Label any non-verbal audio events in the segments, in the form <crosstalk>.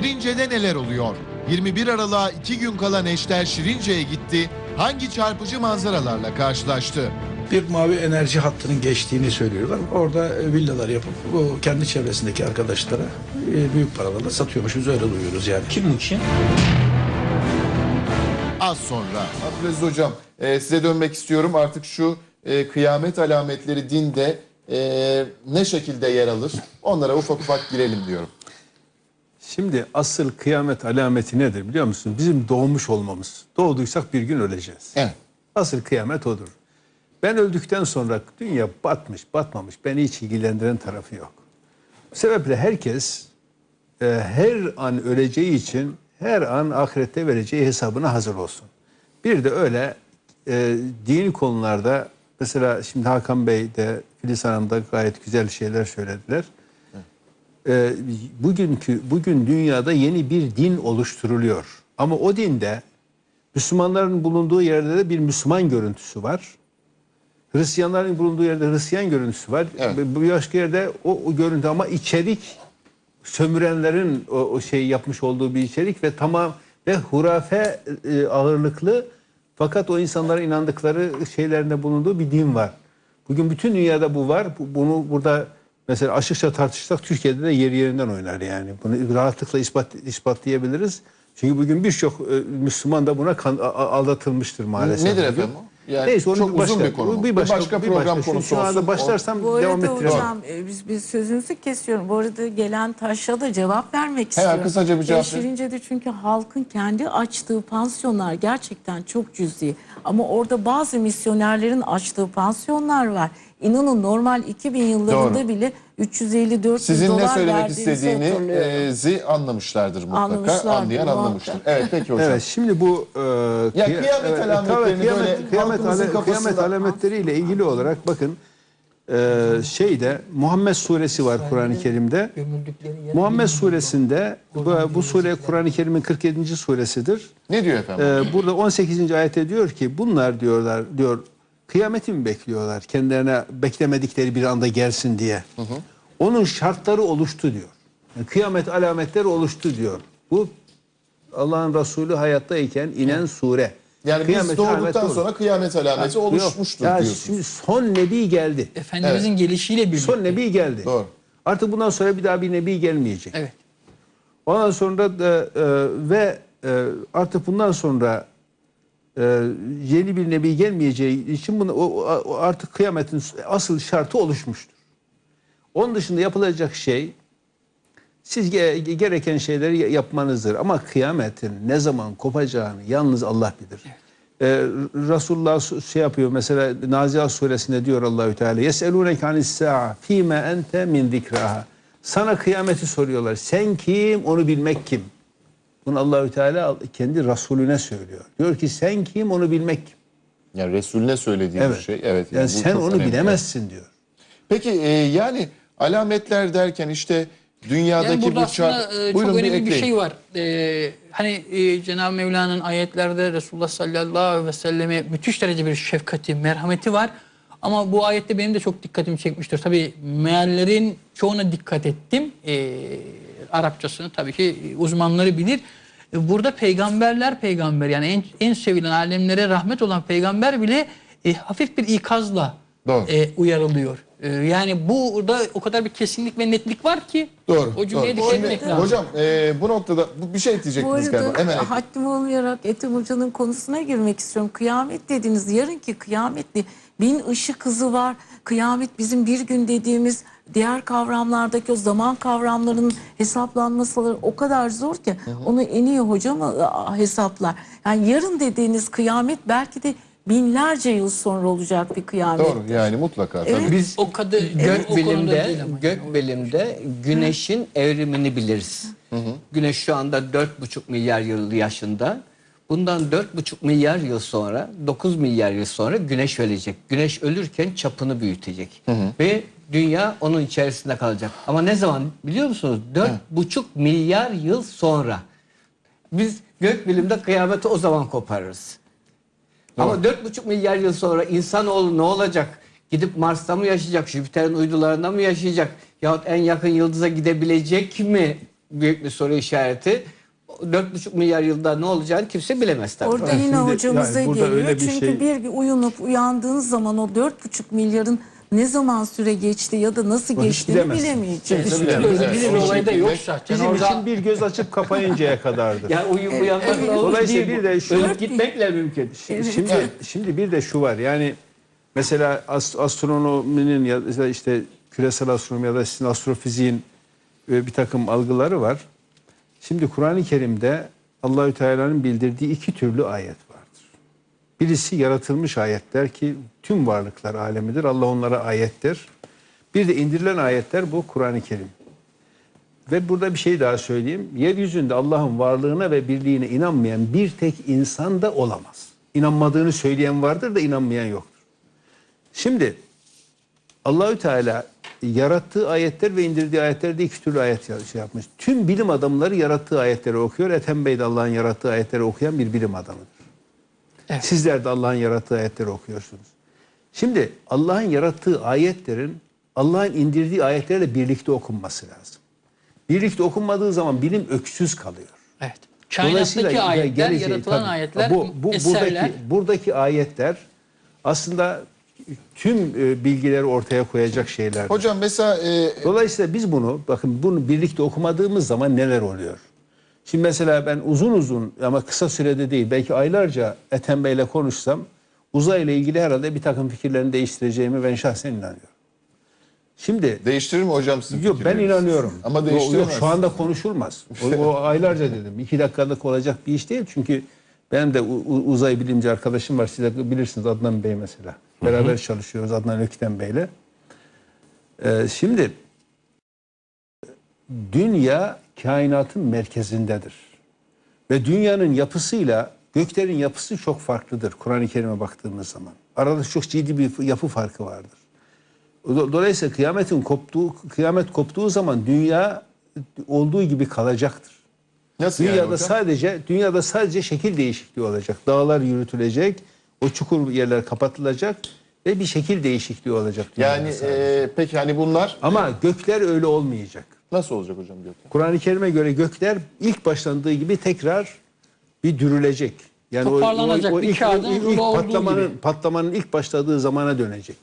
Şirince'de neler oluyor? 21 Aralık'a 2 gün kala Neşter Şirince'ye gitti. Hangi çarpıcı manzaralarla karşılaştı? bir mavi enerji hattının geçtiğini söylüyorlar. Orada e, villalar yapıp bu kendi çevresindeki arkadaşlara e, büyük paralarla satıyormuşuz öyle duyuyoruz yani. Kim bu kişi? Az sonra. Abdülaziz Hocam e, size dönmek istiyorum. Artık şu e, kıyamet alametleri dinde e, ne şekilde yer alır? Onlara ufak ufak girelim diyorum. Şimdi asıl kıyamet alameti nedir biliyor musun? Bizim doğmuş olmamız. Doğduysak bir gün öleceğiz. Evet. Asıl kıyamet odur. Ben öldükten sonra dünya batmış, batmamış. Beni hiç ilgilendiren tarafı yok. Bu sebeple herkes e, her an öleceği için her an ahirette vereceği hesabına hazır olsun. Bir de öyle e, dini konularda mesela şimdi Hakan Bey de Filiz Hanım da gayet güzel şeyler söylediler. E, bugünkü bugün dünyada yeni bir din oluşturuluyor. Ama o dinde Müslümanların bulunduğu yerde de bir Müslüman görüntüsü var. Hristiyanların bulunduğu yerde Hristiyan görüntüsü var. Evet. Bir başka yerde o, o görüntü ama içerik sömürenlerin o, o şey yapmış olduğu bir içerik ve tamam ve hurafe e, ağırlıklı fakat o insanların inandıkları şeylerinde bulunduğu bir din var. Bugün bütün dünyada bu var. Bu- Bunu burada mesela açıkça tartışsak Türkiye'de de yer yerinden oynar yani. Bunu rahatlıkla ispat ispatlayabiliriz. Çünkü bugün birçok e, Müslüman da buna kan, aldatılmıştır maalesef. Nedir efendim o? Yani Neyse, onu çok başka- uzun bir konu. bu. Bir başka, bir program başka. Şu- konusu Şu anda başlarsam Bu devam ettiremem. hocam e, biz, biz sözünüzü kesiyorum. Bu arada gelen taşla da cevap vermek istiyorum. kısaca bir cevap. Şirince'de çünkü halkın kendi açtığı pansiyonlar gerçekten çok cüzi. Ama orada bazı misyonerlerin açtığı pansiyonlar var. İnanın normal 2000 yıllarında Doğru. bile 350-400 Sizin dolar ne söylemek istediğinizi anlamışlardır mutlaka. Anlamışlardır, Anlayan muhakkak. anlamıştır. Evet peki hocam. Evet şimdi bu e, Ya kıya- kıyamet alametlerini kıyamet, böyle kıyamet, halkımızın ale- kafasında- kıyamet alametleriyle ilgili olarak bakın e, şeyde Muhammed suresi var Kur'an-ı Kerim'de. Muhammed suresinde bu, bu sure Kur'an-ı Kerim'in 47. suresidir. Ne diyor efendim? Ee, burada 18. ayette diyor ki bunlar diyorlar diyor kıyameti mi bekliyorlar kendilerine beklemedikleri bir anda gelsin diye. Onun şartları oluştu diyor. Yani kıyamet alametleri oluştu diyor. Bu Allah'ın Resulü hayattayken inen sure. yani Kıyamet biz doğduktan olur. sonra kıyamet alameti Yok. oluşmuştur Ya diyorsunuz. Şimdi son nebi geldi. Efendimizin gelişiyle birlikte. Son nebi geldi. Doğru. Artık bundan sonra bir daha bir nebi gelmeyecek. Evet. Ondan sonra da e, ve e, artık bundan sonra e, yeni bir nebi gelmeyeceği için bunu, o, o artık kıyametin asıl şartı oluşmuştur. Onun dışında yapılacak şey siz ge- gereken şeyleri ya- yapmanızdır. Ama kıyametin ne zaman kopacağını yalnız Allah bilir. Ee, Resulullah su- şey yapıyor mesela Nazihat suresinde diyor Allahü Teala yeseluneke anis sa'a fîme ente min zikraha. Sana kıyameti soruyorlar. Sen kim? Onu bilmek kim? Bunu Allahü Teala kendi Resulüne söylüyor. Diyor ki sen kim? Onu bilmek kim? Yani Resulüne söylediği bir Evet. şey. Evet. Yani bu sen onu önemli. bilemezsin diyor. Peki e, yani alametler derken işte dünyadaki Yani burada bu çar... aslında e, Buyurun çok önemli bir ekleyin. şey var. E, hani e, Cenab-ı Mevla'nın ayetlerde Resulullah sallallahu aleyhi ve selleme müthiş derece bir şefkati, merhameti var. Ama bu ayette benim de çok dikkatimi çekmiştir. Tabii meallerin çoğuna dikkat ettim. E, Arapçasını tabii ki uzmanları bilir. E, Burada peygamberler peygamber yani en, en sevilen alemlere rahmet olan peygamber bile e, hafif bir ikazla Doğru. e, uyarılıyor. E, yani burada o kadar bir kesinlik ve netlik var ki Doğru. o cümleye doğru. dikkat etmek lazım. Hocam e, bu noktada bu, bir şey Bu diyecektiniz galiba. arada Hemen haddim olmayarak Ethem Hoca'nın konusuna girmek istiyorum. Kıyamet dediniz. Yarınki kıyametli bin ışık hızı var. Kıyamet bizim bir gün dediğimiz diğer kavramlardaki o zaman kavramlarının hesaplanması o kadar zor ki onu en iyi hoca mı aa, hesaplar? Yani yarın dediğiniz kıyamet belki de binlerce yıl sonra olacak bir kıyamet. Doğru yani mutlaka. Tabii. Evet. Biz O kadar gök o konuda bilimde değil ama. gök bilimde güneşin evrimini biliriz. Güneş şu anda 4,5 milyar yıl yaşında. Bundan 4,5 milyar yıl sonra 9 milyar yıl sonra güneş ölecek. Güneş ölürken çapını büyütecek. Ve dünya onun içerisinde kalacak. Ama ne zaman biliyor musunuz? 4,5 milyar yıl sonra. Biz gök bilimde kıyameti o zaman koparırız. Ama 4,5 milyar yıl sonra insanoğlu ne olacak? Gidip Mars'ta mı yaşayacak? Jüpiter'in uydularında mı yaşayacak? Yahut en yakın yıldıza gidebilecek mi? büyük bir soru işareti. 4,5 milyar yılda ne olacağını kimse bilemez tabii. Orada Yani yine şimdi hocamıza yani burada geliyor. öyle bir Çünkü şey- bir uyanıp uyandığınız zaman o 4,5 milyarın ne zaman süre geçti ya da nasıl hiç geçtiğini bilemezsin. bilemeyeceğiz. Hiç bilemez. Evet, da şekilde. yok zaten. Bizim Orada- için bir göz açıp kapayıncaya kadardır. Yani uyum uyanmakla olur Dolayısıyla değil bir bu. de şu- Ölüp gitmekle mümkün. Şimdi şimdi bir de şu var. Yani mesela ast- astronominin ya da işte küresel astronomi ya da sizin astrofiziğin e, bir takım algıları var. Şimdi Kur'an-ı Kerim'de Allahü Teala'nın bildirdiği iki türlü ayet vardır. Birisi yaratılmış ayetler ki tüm varlıklar alemidir. Allah onlara ayettir. Bir de indirilen ayetler bu Kur'an-ı Kerim. Ve burada bir şey daha söyleyeyim. Yeryüzünde Allah'ın varlığına ve birliğine inanmayan bir tek insan da olamaz. İnanmadığını söyleyen vardır da inanmayan yoktur. Şimdi Allahü Teala yarattığı ayetler ve indirdiği ayetlerde iki türlü ayet şey yapmış. Tüm bilim adamları yarattığı ayetleri okuyor. Ethem Bey de Allah'ın yarattığı ayetleri okuyan bir bilim adamıdır. Sizler de Allah'ın yarattığı ayetleri okuyorsunuz. Şimdi Allah'ın yarattığı ayetlerin Allah'ın indirdiği ayetlerle birlikte okunması lazım. Birlikte okunmadığı zaman bilim öksüz kalıyor. Evet. Kainattaki ayetler, geleceği- yaratılan tabii. ayetler, bu, bu, eserler. Buradaki, buradaki ayetler aslında tüm e, bilgileri ortaya koyacak şeyler. Hocam mesela e, Dolayısıyla biz bunu bakın bunu birlikte okumadığımız zaman neler oluyor? Şimdi mesela ben uzun uzun ama kısa sürede değil belki aylarca Ethem Bey'le konuşsam uzayla ilgili herhalde bir takım fikirlerini değiştireceğimi ben şahsen inanıyorum. Şimdi değiştirir mi hocam sizin Yok ben inanıyorum. Ama Yok, değiştiremez. Yok, şu anda konuşulmaz. O, o <laughs> aylarca dedim. İki dakikalık olacak bir iş değil. Çünkü benim de uzay bilimci arkadaşım var. Siz de bilirsiniz Adnan Bey mesela. Beraber çalışıyoruz Adnan Ökten Bey'le. Ee, şimdi dünya kainatın merkezindedir. Ve dünyanın yapısıyla göklerin yapısı çok farklıdır Kur'an-ı Kerim'e baktığımız zaman. Arada çok ciddi bir yapı farkı vardır. Do- Dolayısıyla kıyametin koptuğu kıyamet koptuğu zaman dünya olduğu gibi kalacaktır. Nasıl yani Dünyada hocam? sadece dünyada sadece şekil değişikliği olacak. Dağlar yürütülecek, o çukur yerler kapatılacak ve bir şekil değişikliği olacak. Yani sadece. e, peki hani bunlar ama gökler öyle olmayacak. Nasıl olacak hocam gökler? Kur'an-ı Kerim'e göre gökler ilk başlandığı gibi tekrar bir dürülecek. Yani o- Toparlanacak, bir kağıdın ilk, rulo olduğu patlamanın, gibi. patlamanın ilk başladığı zamana dönecek.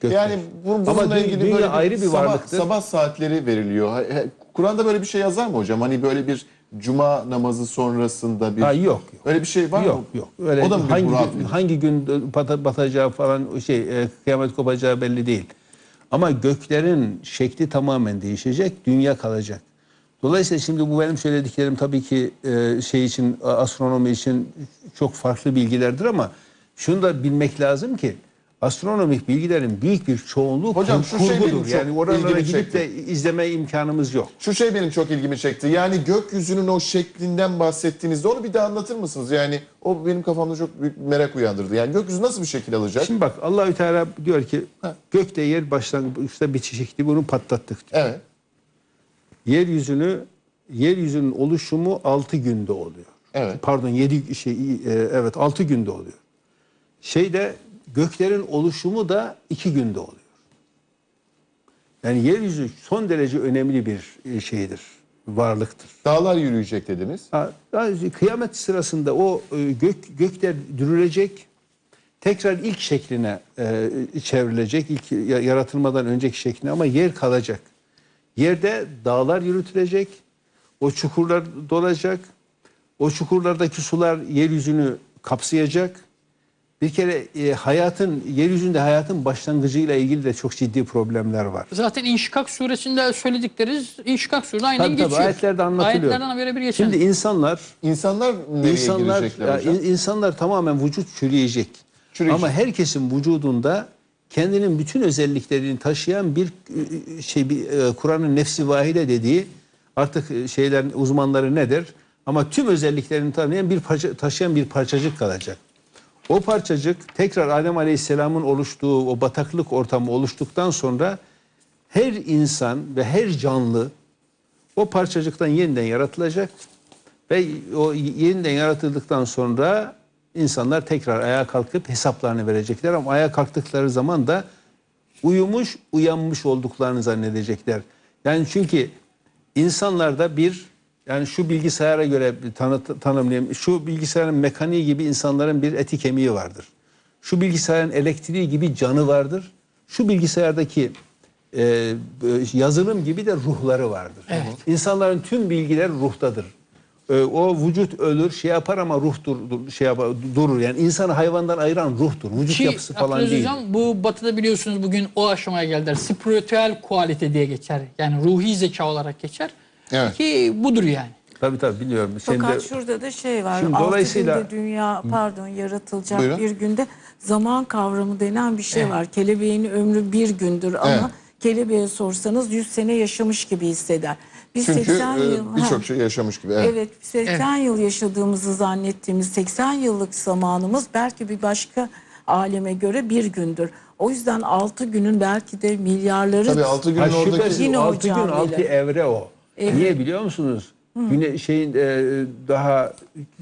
Gökler. Yani bu, bununla Ama ilgili dünya böyle ayrı bir sabah, varlıktır. sabah saatleri veriliyor. Kur'an'da böyle bir şey yazar mı hocam? Hani böyle bir cuma namazı sonrasında bir Ha, yok, yok. Öyle bir şey var yok mı? yok. Öyle o da mı hangi gün, hangi gün bata- batacağı falan şey e, kıyamet kopacağı belli değil. Ama göklerin şekli tamamen değişecek, dünya kalacak. Dolayısıyla şimdi bu benim söylediklerim tabii ki e, şey için astronomi için çok farklı bilgilerdir ama şunu da bilmek lazım ki astronomik bilgilerin büyük bir çoğunluğu Hocam kur- şu şey kurgudur. çok yani oralara gidip de izleme imkanımız yok. Şu şey benim çok ilgimi çekti. Yani gökyüzünün o şeklinden bahsettiğinizde onu bir daha anlatır mısınız? Yani o benim kafamda çok büyük bir merak uyandırdı. Yani gökyüzü nasıl bir şekil alacak? Şimdi bak Allahü Teala diyor ki gökte yer başlangıçta bir çiçekti bunu patlattık. Evet. Yeryüzünü yeryüzünün oluşumu 6 günde oluyor. Evet. Pardon 7 şey e, evet 6 günde oluyor. Şeyde göklerin oluşumu da 2 günde oluyor. Yani yeryüzü son derece önemli bir e, şeydir, varlıktır. Dağlar yürüyecek dediniz. Ha, Kıyamet sırasında o e, gök gökler dürülecek. Tekrar ilk şekline e, çevrilecek. ilk ya- yaratılmadan önceki şekline ama yer kalacak. Yerde dağlar yürütülecek. O çukurlar dolacak. O çukurlardaki sular yeryüzünü kapsayacak. Bir kere e, hayatın yeryüzünde hayatın başlangıcıyla ilgili de çok ciddi problemler var. Zaten İnşikak suresinde söyledikleriniz İnşikak suresi aynen Tabii tabii geçiyor. ayetlerde anlatılıyor. Ayetlerden birebir geçen. Şimdi insanlar İnsanlar nereye İnsanlar, girecekler ya, hocam? in- insanlar tamamen vücut çürüyecek. Çürüyecek. Ama herkesin vücudunda kendinin bütün özelliklerini taşıyan bir e, şey bir e, Kur'an'ın nefsi vahide dediği artık e, şeylerin uzmanları nedir? Ama tüm özelliklerini tanıyan bir parça, taşıyan bir parçacık kalacak. O parçacık tekrar Adem Aleyhisselam'ın oluştuğu o bataklık ortamı oluştuktan sonra her insan ve her canlı o parçacıktan yeniden yaratılacak ve o yeniden yaratıldıktan sonra insanlar tekrar ayağa kalkıp hesaplarını verecekler ama ayağa kalktıkları zaman da uyumuş, uyanmış olduklarını zannedecekler. Yani çünkü insanlarda bir yani şu bilgisayara göre tanı, tanımlayayım. Şu bilgisayarın mekaniği gibi insanların bir eti kemiği vardır. Şu bilgisayarın elektriği gibi canı vardır. Şu bilgisayardaki e, yazılım gibi de ruhları vardır. İnsanların tüm bilgileri ruhtadır. E, o vücut ölür, şey yapar ama ruh dur, dur- şey yapar, durur. Yani insanı hayvandan ayıran ruhtur. Vücut Ki yapısı falan değil. Hocam bu batıda biliyorsunuz bugün o aşamaya geldiler. Spiritüel kualite diye geçer. Yani ruhi zeka olarak geçer. Evet. Ki budur yani. Tabii tabii biliyorum. Şimdi Fakat şurada da şey var. Şimdi dolayısıyla- günde dünya pardon yaratılacak Buyurun. bir günde zaman kavramı denen bir şey var. Kelebeğin ömrü bir gündür ama Evet. kelebeğe sorsanız 100 sene yaşamış gibi hisseder. Biz Çünkü 80 e, yıl birçok şey yaşamış gibi. Evet. Evet 80 yıl yaşadığımızı zannettiğimiz 80 yıllık zamanımız belki bir başka aleme göre bir gündür. O yüzden 6 günün belki de milyarları Tabii 6 günün Ha, oradaki şüphesiz Yine altı gün hocam altı bile. evre o. Niye biliyor musunuz? Güne şeyin e, daha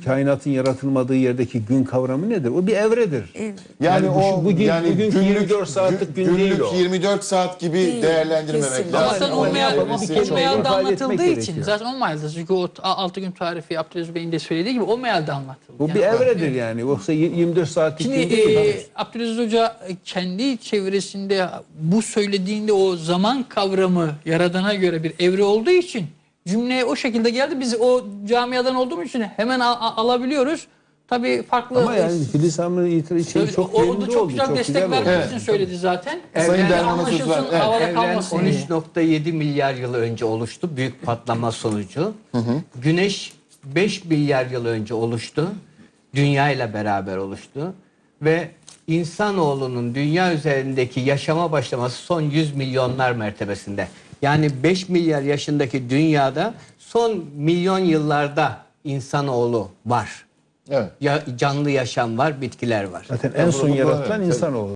kainatın yaratılmadığı yerdeki gün kavramı nedir? O bir evredir. Evet. Yani, bu- o bugün- yani günlük, 24 saatlik gün günlük değil o. 24 saat gibi Değil, değerlendirmemek kesinlikle. Lazım. zaten ama o ne meal, yapalım? o Bir kere mealde ifade etmek anlatıldığı için. gerekiyor. Zaten o mealde. Çünkü o 6 gün tarifi Abdülaziz Bey'in de söylediği gibi o mealde anlatıldı. Bu Yani bir evredir yani. Yoksa y- 24 saatlik Şimdi gün değil. e, Abdülaziz Hoca e, kendi çevresinde bu söylediğinde o zaman kavramı yaradana göre bir evre olduğu için cümleye o şekilde geldi. Biz o camiadan olduğumuz için hemen a- a- alabiliyoruz. Tabii farklı Ama yani Filiz Hanım'ın itirazı şey Tabii, çok yerinde çok oldu. güzel çok destek güzel vermek için söyledi zaten. Sayın Yani Derman'a söz anlaşılsın, ver. Evet. havada Evren kalmasın diye. 13.7 milyar yıl önce oluştu. Büyük patlama sonucu. Güneş 5 milyar yıl önce oluştu. Dünya ile beraber oluştu. Ve insanoğlunun dünya üzerindeki yaşama başlaması son 100 milyonlar mertebesinde. Yani 5 milyar yaşındaki dünyada son milyon yıllarda insanoğlu var. Evet. Ya, canlı yaşam var, bitkiler var. Zaten en son yaratılan insanoğlu.